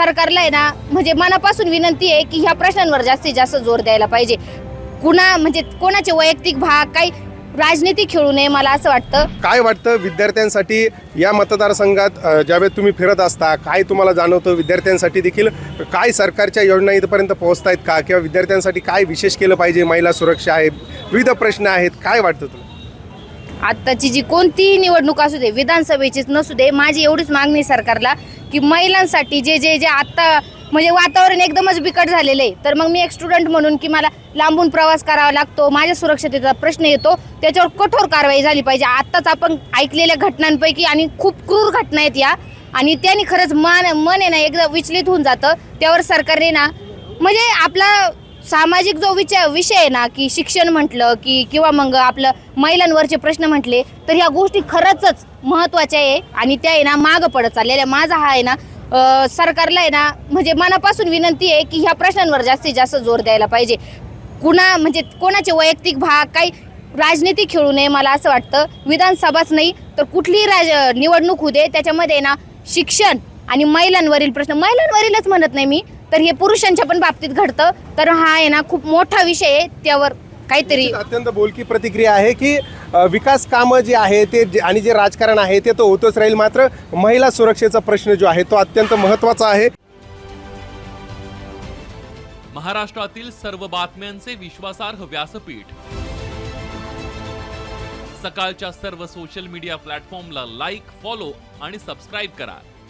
सरकारला आहे ना म्हणजे मनापासून विनंती आहे की ह्या प्रश्नांवर जास्तीत जास्त जोर द्यायला पाहिजे. कुणा म्हणजे कोणाचे वैयक्तिक भाग काही राजनीती खेळू नये मला असं वाटतं. काय वाटतं विद्यार्थ्यांसाठी या मतदारसंघात ज्यावेळेस तुम्ही फिरत असता काय तुम्हाला जाणवतं? विद्यार्थ्यांसाठी देखील काय सरकारच्या योजना इथपर्यंत पोहोचतायत का? किंवा विद्यार्थ्यांसाठी काय विशेष केलं पाहिजे? महिला सुरक्षा आहे विविध प्रश्न आहेत. काय वाटतं तुला आत्ताची जी कोणतीही निवडणूक असू दे विधानसभेचीच नसू दे माझी एवढीच मागणी आहे सरकारला की महिलांसाठी जे जे जे आत्ता म्हणजे वातावरण एकदमच बिकट झालेलं आहे. तर मग मी एक स्टुडंट म्हणून की मला लांबून प्रवास करावा लागतो माझ्या सुरक्षतेचा प्रश्न येतो त्याच्यावर कठोर कारवाई झाली पाहिजे. आत्ताच आपण ऐकलेल्या घटनांपैकी आणि खूप क्रूर घटना आहेत या. आणि त्यांनी खरंच मन मन आहे ना एकदा विचलित होऊन जातं. त्यावर सरकारने ना म्हणजे आपला सामाजिक जो विचार विषय आहे ना की शिक्षण म्हटलं की किंवा मग आपलं महिलांवरचे प्रश्न म्हटले तर ह्या गोष्टी खरंच महत्त्वाच्या आहे. आणि त्या आहे ना मागं पडत चाललेल्या. माझा हा आहे ना सरकारला आहे ना म्हणजे मनापासून विनंती आहे की ह्या प्रश्नांवर जास्तीत जास्त जोर द्यायला पाहिजे. कुणा म्हणजे कोणाचे वैयक्तिक भाग काही राजनीती खेळू नये मला असं वाटतं. विधानसभाच नाही तर कुठलीही राज निवडणूक होऊ दे. त्याच्यामध्ये आहे ना शिक्षण आणि महिलांवरील प्रश्न महिलांवरीलच म्हणत नाही मी. तर हे पुरुषांच्या पण बाबतीत घडतं. तर हा आहे ना खूप मोठा विषय आहे त्यावर काहीतरी. अत्यंत बोलकी प्रतिक्रिया आहे की अ, विकास कामं जे आहे ते जे- आणि जे राजकारण आहे ते तर होतच राहील. मात्र महिला सुरक्षेचा प्रश्न जो आहे तो अत्यंत महत्त्वाचा आहे. महाराष्ट्रातील सर्व बातम्यांचे विश्वासार्ह व्यासपीठ. सकाळच्या सर्व सोशल मीडिया प्लॅटफॉर्मला लाईक फॉलो आणि सबस्क्राईब करा.